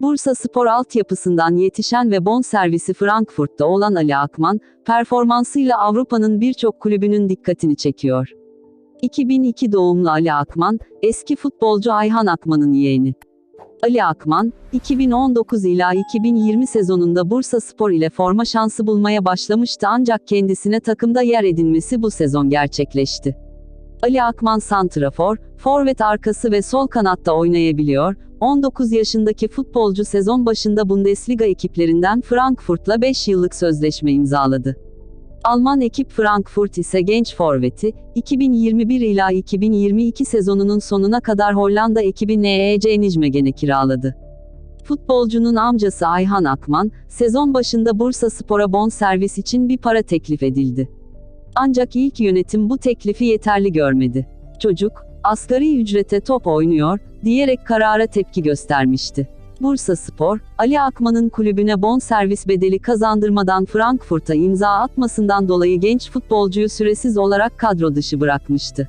Bursa Spor altyapısından yetişen ve bonservisi Frankfurt'ta olan Ali Akman, performansıyla Avrupa'nın birçok kulübünün dikkatini çekiyor. 2002 doğumlu Ali Akman, eski futbolcu Ayhan Akman'ın yeğeni. Ali Akman, 2019 ila 2020 sezonunda Bursa Spor ile forma şansı bulmaya başlamıştı ancak kendisine takımda yer edinmesi bu sezon gerçekleşti. Ali Akman santrafor, forvet arkası ve sol kanatta oynayabiliyor. 19 yaşındaki futbolcu sezon başında Bundesliga ekiplerinden Frankfurt'la 5 yıllık sözleşme imzaladı. Alman ekip Frankfurt ise genç forveti, 2021 ila 2022 sezonunun sonuna kadar Hollanda ekibi NEC Nijmegen'e kiraladı. Futbolcunun amcası Ayhan Akman, sezon başında Bursa Spor'a bon servis için bir para teklif edildi. Ancak ilk yönetim bu teklifi yeterli görmedi. Çocuk, asgari ücrete top oynuyor, diyerek karara tepki göstermişti. Bursa Spor, Ali Akman'ın kulübüne bon servis bedeli kazandırmadan Frankfurt'a imza atmasından dolayı genç futbolcuyu süresiz olarak kadro dışı bırakmıştı.